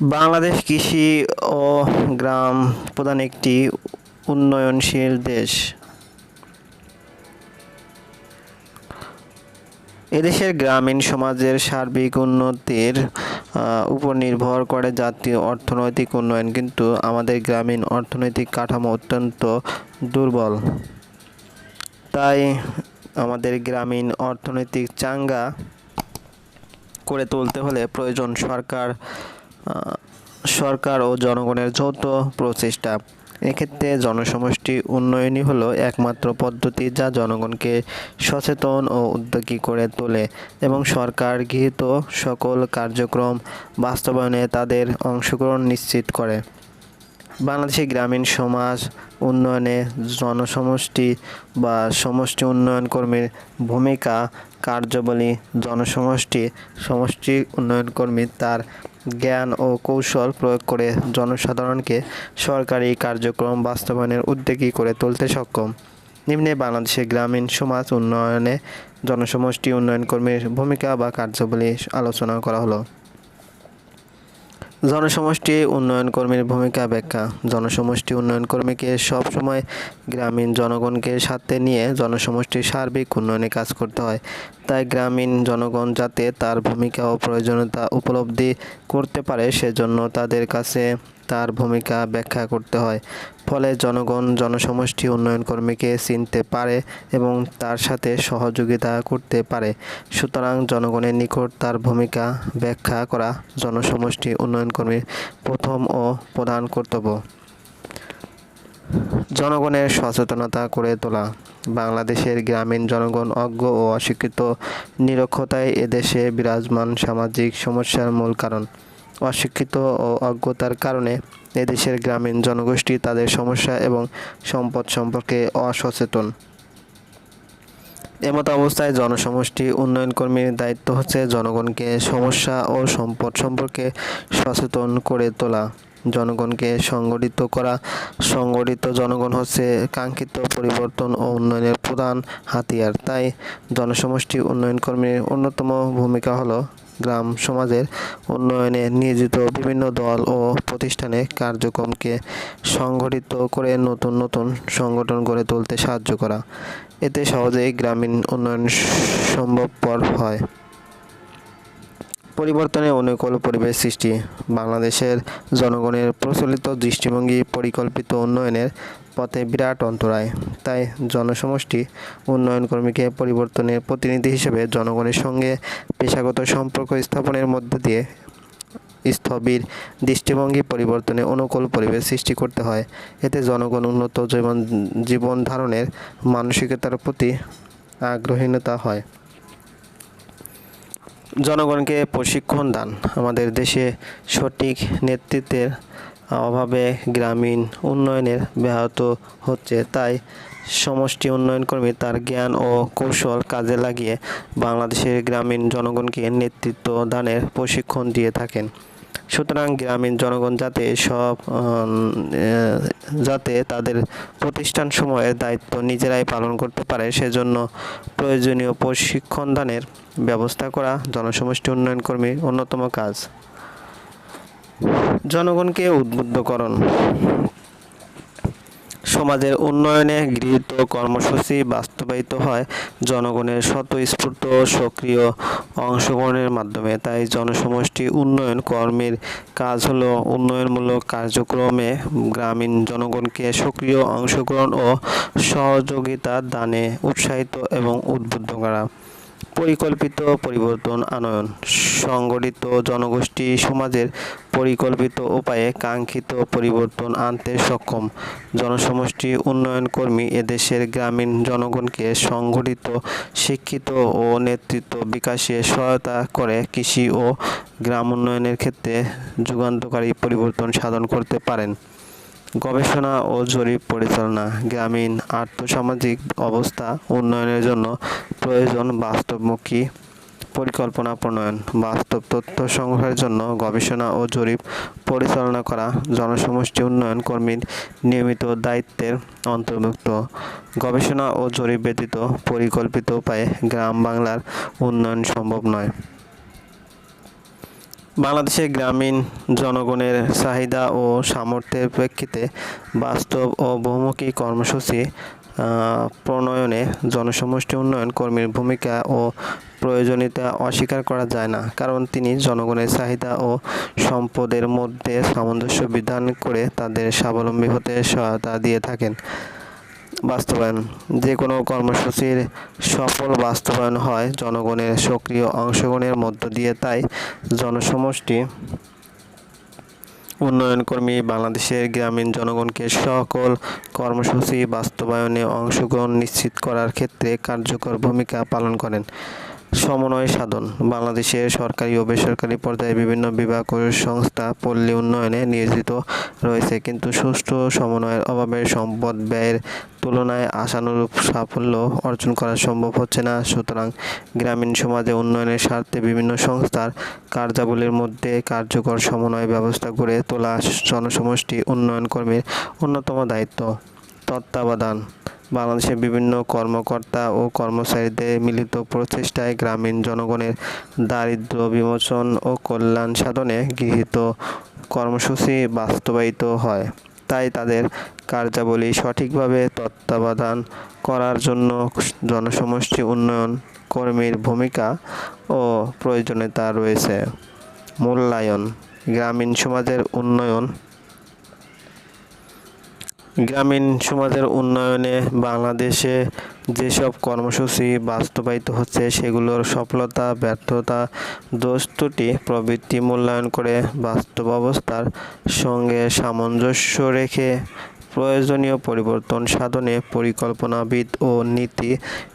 বাংলাদেশ কৃষি ও গ্রাম প্রধান একটি উন্নয়নশীল দেশ। এদেশের গ্রামীণ সমাজের সার্বিক উন্নতির উপর নির্ভর করে জাতীয় অর্থনৈতিক উন্নয়ন, কিন্তু আমাদের গ্রামীণ অর্থনৈতিক কাঠামো অত্যন্ত দুর্বল। তাই আমাদের গ্রামীণ অর্থনৈতিক চাঙ্গা করে তুলতে হলে প্রয়োজন সরকার সরকার ও জনগণের যৌথ প্রচেষ্টা। এক্ষেত্রে জনসমষ্টি উন্নয়নই হলো একমাত্র পদ্ধতি যা জনগণকে সচেতন ও উদ্যোগী করে তোলে এবং সরকার গৃহীত সকল কার্যক্রম বাস্তবায়নে তাদের অংশগ্রহণ নিশ্চিত করে। বাংলাদেশের গ্রামীণ সমাজ উন্নয়নে জনসমষ্টি বা সমষ্টি উন্নয়ন কর্মীর ভূমিকা কার্যাবলী জনসমষ্টি, সমষ্টি উন্নয়ন কর্মী তার জ্ঞান ও কৌশল প্রয়োগ করে জনসাধারণকে সরকারি কার্যক্রম বাস্তবায়নের উদ্যোগী করে তুলতে সক্ষম। নিম্নে বাংলাদেশের গ্রামীণ সমাজ উন্নয়নে জনসমষ্টি উন্নয়ন কর্মীর ভূমিকা বা কার্যাবলী আলোচনা করা হলো। জনসমষ্টি উন্নয়ন কর্মীর ভূমিকা ব্যাখ্যা। জনসমষ্টি উন্নয়ন কর্মীকে সবসময় গ্রামীণ জনগণকে সাথে নিয়ে জনসমষ্টির সার্বিক উন্নয়নে কাজ করতে হয়। তাই গ্রামীণ জনগণ যাতে তার ভূমিকা ও প্রয়োজনীয়তা উপলব্ধি করতে পারে, সেজন্য তাদের কাছে তার ভূমিকা ব্যাখ্যা করতে হয়। ফলে জনগণ, জনসমষ্টি উন্নয়ন কর্মীকে চিনতে পারে এবং তার সাথে সহযোগিতা করতে পারে। সুতরাং জনগণের নিকট তার ভূমিকা ব্যাখ্যা করা জনসমষ্টি উন্নয়ন কর্মীর প্রথম ও প্রধান কর্তব্য। জনগণের সচেতনতা করে তোলা। বাংলাদেশের গ্রামীণ জনগণ অজ্ঞ ও অশিক্ষিত, নিরক্ষতায় এদেশে বিরাজমান সামাজিক সমস্যার মূল কারণ। অশিক্ষিত ও অজ্ঞতার কারণে এদেশের গ্রামীণ জনগোষ্ঠী তাদের সমস্যা এবং সম্পদ সম্পর্কে অসচেতন। এমত অবস্থায় জনসমষ্টি উন্নয়ন কর্মীর দায়িত্ব হচ্ছে জনগণকে সমস্যা ও সম্পদ সম্পর্কে সচেতন করে তোলা। জনগণকে সংগঠিত করা, সংগঠিত জনগণ হচ্ছে কাঙ্ক্ষিত পরিবর্তন ও উন্নয়নের প্রধান হাতিয়ার। তাই জনসমষ্টি উন্নয়ন কর্মীর অন্যতম ভূমিকা হলো গ্রাম সমাজের উন্নয়নে নিয়োজিত বিভিন্ন দল ও প্রতিষ্ঠানে কার্যক্রমকে সংগঠিত করে নতুন নতুন সংগঠন গড়ে তুলতে সাহায্য করা। এতে সহজেই গ্রামীণ উন্নয়ন সম্ভবপর হয়। পরিবর্তনে অনুকূল পরিবেশ সৃষ্টি। বাংলাদেশের জনগণের প্রচলিত দৃষ্টিভঙ্গি পরিকল্পিত উন্নয়নের পথে বিরাট অন্তরায়। তাই জনসমষ্টি উন্নয়ন কর্মীকে পরিবর্তনের প্রতিনিধি হিসেবে জনগণের সঙ্গে পেশাগত সম্পর্ক স্থাপনের মধ্য দিয়ে স্থবির দৃষ্টিভঙ্গি পরিবর্তনে অনুকূল পরিবেশ সৃষ্টি করতে হয়। এতে জনগণ উন্নত জীবন জীবন ধারণের মানসিকতার প্রতি আগ্রহীনতা হয়। জনগণকে প্রশিক্ষণ দান। আমাদের দেশে সঠিক নেতৃত্বের অভাবে গ্রামীণ উন্নয়নের ব্যাহত হচ্ছে। তাই সমষ্টি উন্নয়ন কর্মী তার জ্ঞান ও কৌশল কাজে লাগিয়ে বাংলাদেশের গ্রামীণ জনগণকে নেতৃত্ব দানের প্রশিক্ষণ দিয়ে থাকেন। সুতরাং গ্রামীণ জনগণ যাতে সব যাতে তাদের প্রতিষ্ঠান সময়ের দায়িত্ব নিজেরাই পালন করতে পারে, সেজন্য প্রয়োজনীয় প্রশিক্ষণ দানের ব্যবস্থা করা জনসমষ্টি উন্নয়ন কর্মী অন্যতম কাজ। জনগণকে উদ্বুদ্ধকরণ। সমাজের উন্নয়নে গৃহীত কর্মসূচি বাস্তবায়িত হয়। জনগণের স্বতঃস্ফূর্ত সক্রিয় অংশগ্রহণের মাধ্যমে। তাই জনসমষ্টি উন্নয়ন কর্মীর কাজ হলো উন্নয়নমূলক কার্যক্রমে গ্রামীণ জনগণকে সক্রিয় অংশগ্রহণ ও সহযোগিতা দানে উৎসাহিত এবং উদ্বুদ্ধ করা। পরিকল্পিত পরিবর্তন আনয়ন। সংগঠিত জনগোষ্ঠী সমাজের পরিকল্পিত উপায়ে কাঙ্ক্ষিত পরিবর্তন আনতে সক্ষম। জনসমষ্টি উন্নয়ন কর্মী এদেশের গ্রামীণ জনগণকে সংগঠিত, শিক্ষিত ও নেতৃত্ব বিকাশে সহায়তা করে কৃষি ও গ্রাম উন্নয়নের ক্ষেত্রে যুগান্তকারী পরিবর্তন সাধন করতে পারেন। গবেষণা ও জরিপ পরিচালনা, গ্রামীণ আর্থসামাজিক অবস্থা উন্নয়নের জন্য প্রয়োজন বাস্তবমুখী পরিকল্পনা প্রণয়ন, বাস্তব তথ্য সংগ্রহের জন্য গবেষণা ও জরিপ পরিচালনা করা, জনসমষ্টি উন্নয়ন কর্মীর নিয়মিত দায়িত্বের অন্তর্ভুক্ত। গবেষণা ও জরিপ ব্যতীত পরিকল্পিত উপায়ে গ্রাম বাংলার উন্নয়ন সম্ভব নয়। বাংলাদেশে গ্রামীণ জনগণের চাহিদা ও সামর্থ্যের প্রেক্ষিতে বাস্তব ও বহুমুখী কর্মসূচি প্রণয়নে জনসমষ্টি উন্নয়ন কর্মীর ভূমিকা ও প্রয়োজনীয়তা অস্বীকার করা যায় না, কারণ তিনি জনগণের চাহিদা ও সম্পদের মধ্যে সামঞ্জস্য বিধান করে তাদের স্বাবলম্বী হতে সহায়তা দিয়ে থাকেন। বাস্তবায়ন যে কোনো কর্মসূচির সফল বাস্তবায়ন হয় জনগণের সক্রিয় অংশগ্রহণের মধ্য দিয়ে, তাই জনসমষ্টি উন্নয়ন কর্মী বাংলাদেশের গ্রামীণ জনগণকে সকল কর্মসূচি বাস্তবায়নে অংশগ্রহণ নিশ্চিত করার ক্ষেত্রে কার্যকর ভূমিকা পালন করেন। সমন্বয় সাধন। বাংলাদেশের সরকারি ও বেসরকারি পর্যায়ে বিভিন্ন বিভাগ ও সংস্থা পল্লী উন্নয়নে নিয়োজিত রয়েছে, কিন্তু সুষ্ঠু সমন্বয়ের অভাবে সম্পদ ব্যয়ের তুলনায় আশানুরূপ সাফল্য অর্জন করা সম্ভব হচ্ছে না। সুতরাং গ্রামীণ সমাজে উন্নয়নের স্বার্থে বিভিন্ন সংস্থার কার্যাবলীর মধ্যে কার্যকর সমন্বয় ব্যবস্থা গড়ে তোলা জনসমষ্টি উন্নয়ন কর্মীর অন্যতম দায়িত্ব। তত্ত্বাবধান। বাংলাদেশের বিভিন্ন কর্মকর্তা ও কর্মচারীদের মিলিত প্রচেষ্টায় গ্রামীণ জনগণের দারিদ্র বিমোচন ও কল্যাণ সাধনে গৃহীত কর্মসূচি বাস্তবায়িত হয়। তাই তাদের কার্যাবলী সঠিকভাবে তত্ত্বাবধান করার জন্য জনসমষ্টি উন্নয়ন কর্মীর ভূমিকা ও প্রয়োজনীয়তা রয়েছে। মূল্যায়ন, গ্রামীণ সমাজের উন্নয়ন গ্রামীণ সমাজের উন্নয়নে বাংলাদেশে যেসব কর্মসূচি বাস্তবায়িত হচ্ছে, সেগুলোর সফলতা, ব্যর্থতা, দোষ ত্রুটি প্রভৃতি মূল্যায়ন করে বাস্তব অবস্থার সঙ্গে সামঞ্জস্য রেখে প্রয়োজনীয় পরিবর্তন সাধনে পরিকল্পনাবিদ ও নীতি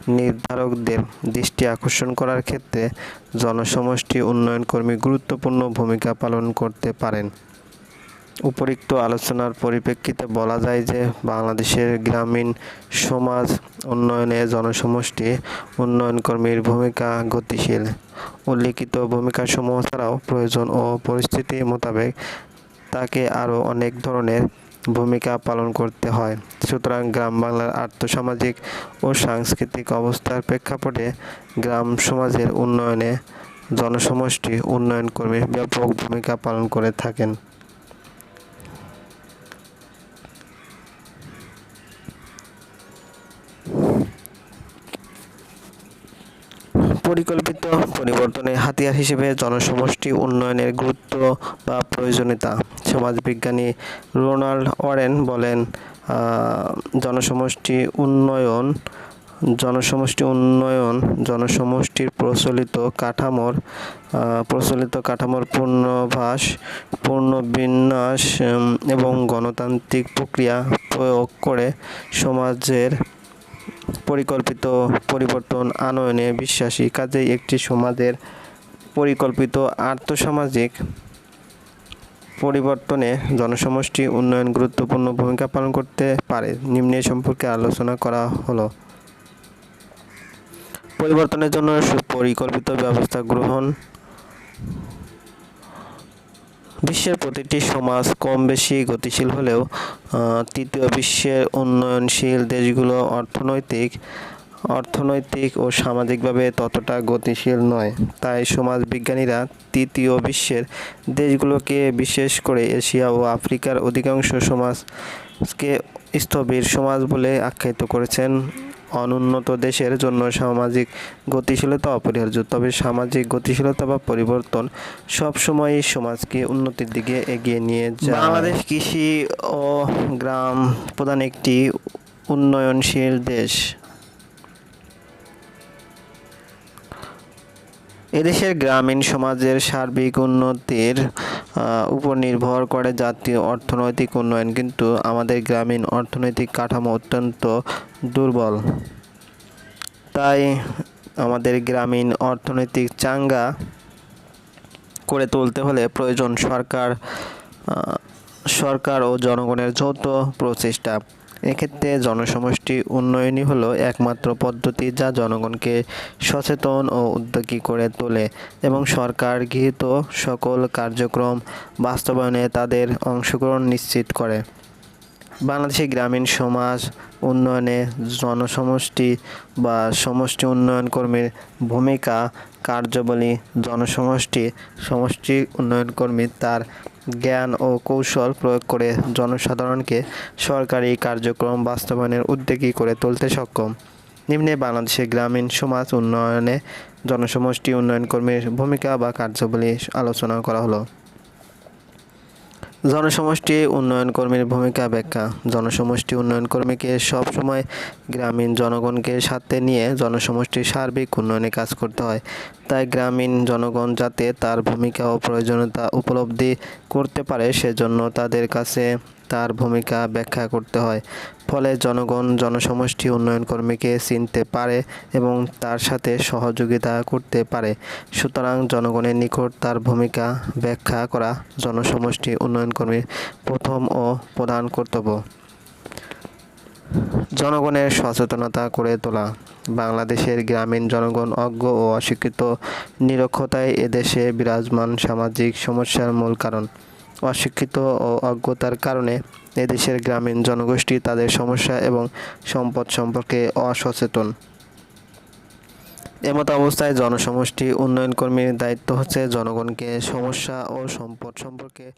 নির্ধারকদের দৃষ্টি আকর্ষণ করার ক্ষেত্রে জনসমষ্টি উন্নয়ন কর্মী গুরুত্বপূর্ণ ভূমিকা পালন করতে পারেন। উপরিক্ত আলোচনার পরিপ্রেক্ষিতে বলা যায় যে বাংলাদেশের গ্রামীণ সমাজ, উন্নয়নে জনসমষ্টি উন্নয়ন কর্মীর ভূমিকা গতিশীল। উল্লিখিত ভূমিকাসমূহ ছাড়াও প্রয়োজন ও পরিস্থিতি মোতাবেক তাকে আরও অনেক ধরনের ভূমিকা পালন করতে হয়। সুতরাং গ্রাম বাংলার আর্থসামাজিক ও সাংস্কৃতিক অবস্থার প্রেক্ষাপটে গ্রাম সমাজের উন্নয়নে জনসমষ্টি উন্নয়ন কর্মী ব্যাপক ভূমিকা পালন করে থাকেন। পরিকল্পিত পরিবর্তনের হাতিয়ার হিসেবে জনসমষ্টি উন্নয়নের গুরুত্ব বা প্রয়োজনীয়তা। সমাজবিজ্ঞানী রোনাল্ড ওয়ারেন বলেন জনসমষ্টি উন্নয়ন জনসমষ্টি উন্নয়ন, জনসমষ্টির প্রচলিত কাঠামোর প্রচলিত কাঠামোর পূর্ণভাস, পূর্ণবিন্যাস এবং গণতান্ত্রিক প্রক্রিয়া প্রয়োগ করে সমাজের পরিকল্পিত পরিবর্তন আনয়নে বিশ্বাসী, কাজেই একটি সমাজের পরিকল্পিত আর্থসামাজিক পরিবর্তনে জনসমষ্টি উন্নয়ন গুরুত্বপূর্ণ ভূমিকা পালন করতে পারে। নিম্নে সম্পর্কে আলোচনা করা হলো। পরিবর্তনের জন্য সুপরিকল্পিত ব্যবস্থা গ্রহণ বিশ্বের প্রতিটি সমাজ কম বেশি গতিশীল হলেও তৃতীয় বিশ্বের উন্নয়নশীল দেশগুলো অর্থনৈতিক অর্থনৈতিক ও সামাজিকভাবে ততটা গতিশীল নয়। তাই সমাজবিজ্ঞানীরা তৃতীয় বিশ্বের দেশগুলোকে বিশেষ করে এশিয়া ও আফ্রিকার অধিকাংশ সমাজকে স্থবির সমাজ বলে আখ্যায়িত করেছেন। অনুন্নত দেশের জন্য সামাজিক গতিশীলতা অপরিহার্য। তবে সামাজিক গতিশীলতা বা পরিবর্তন সবসময়ই সমাজকে উন্নতির দিকে এগিয়ে নিয়ে যায়। বাংলাদেশ কৃষি ও গ্রাম প্রধান একটি উন্নয়নশীল দেশ। এদেশের গ্রামীণ সমাজের সার্বিক উন্নতির উপর নির্ভর করে জাতীয় অর্থনৈতিক উন্নয়ন, কিন্তু আমাদের গ্রামীণ অর্থনৈতিক কাঠামো অত্যন্ত দুর্বল। তাই আমাদের গ্রামীণ অর্থনৈতিক চাঙ্গা করে তুলতে হলে প্রয়োজন সরকার সরকার ও জনগণের যৌথ প্রচেষ্টা। এক্ষেত্রে জনসমষ্টি উন্নয়নই হলো একমাত্র পদ্ধতি যা জনগণকে সচেতন ও উদ্যোগী করে তোলে এবং সরকার গৃহীত সকল কার্যক্রম বাস্তবায়নে তাদের অংশগ্রহণ নিশ্চিত করে। বাংলাদেশের গ্রামীণ সমাজ উন্নয়নে জনসমষ্টি বা সমষ্টি উন্নয়ন কর্মীর ভূমিকা কার্যবলী জনসমষ্টি, সমষ্টি উন্নয়ন কর্মী তার জ্ঞান ও কৌশল প্রয়োগ করে জনসাধারণকে সরকারি কার্যক্রম বাস্তবায়নের উদ্যোগী করে তুলতে সক্ষম। নিম্নে বাংলাদেশে গ্রামীণ সমাজ উন্নয়নে জনসমষ্টি উন্নয়ন কর্মীর ভূমিকা বা কার্যাবলী আলোচনা করা হলো। জনসমষ্টি উন্নয়ন কর্মীর ভূমিকা ব্যাখ্যা। জনসমষ্টি উন্নয়ন কর্মীকে সবসময় গ্রামীণ জনগণকে সাথে নিয়ে জনসমষ্টির সার্বিক উন্নয়নে কাজ করতে হয়। তাই গ্রামীণ জনগণ যাতে তার ভূমিকা ও প্রয়োজনীয়তা উপলব্ধি করতে পারে, সেজন্য তাদের কাছে তার ভূমিকা ব্যাখ্যা করতে হয়। ফলে জনগণ, জনসমষ্টি উন্নয়ন কর্মীকে চিনতে পারে এবং তার সাথে সহযোগিতা করতে পারে। সুতরাং জনগণের নিকট তার ভূমিকা ব্যাখ্যা করা জনসমষ্টি উন্নয়ন কর্মীর প্রথম ও প্রধান কর্তব্য। জনগণের সচেতনতা করে তোলা। বাংলাদেশের গ্রামীণ জনগণ অজ্ঞ ও অশিক্ষিত, নিরক্ষতায় এদেশে বিরাজমান সামাজিক সমস্যার মূল কারণ। অশিক্ষিত ও অজ্ঞতার কারণে এদেশের গ্রামীণ জনগোষ্ঠী তাদের সমস্যা এবং সম্পদ সম্পর্কে অসচেতন। এমত অবস্থায় জনসমষ্টি উন্নয়ন কর্মীর দায়িত্ব হচ্ছে জনগণকে সমস্যা ও সম্পদ সম্পর্কে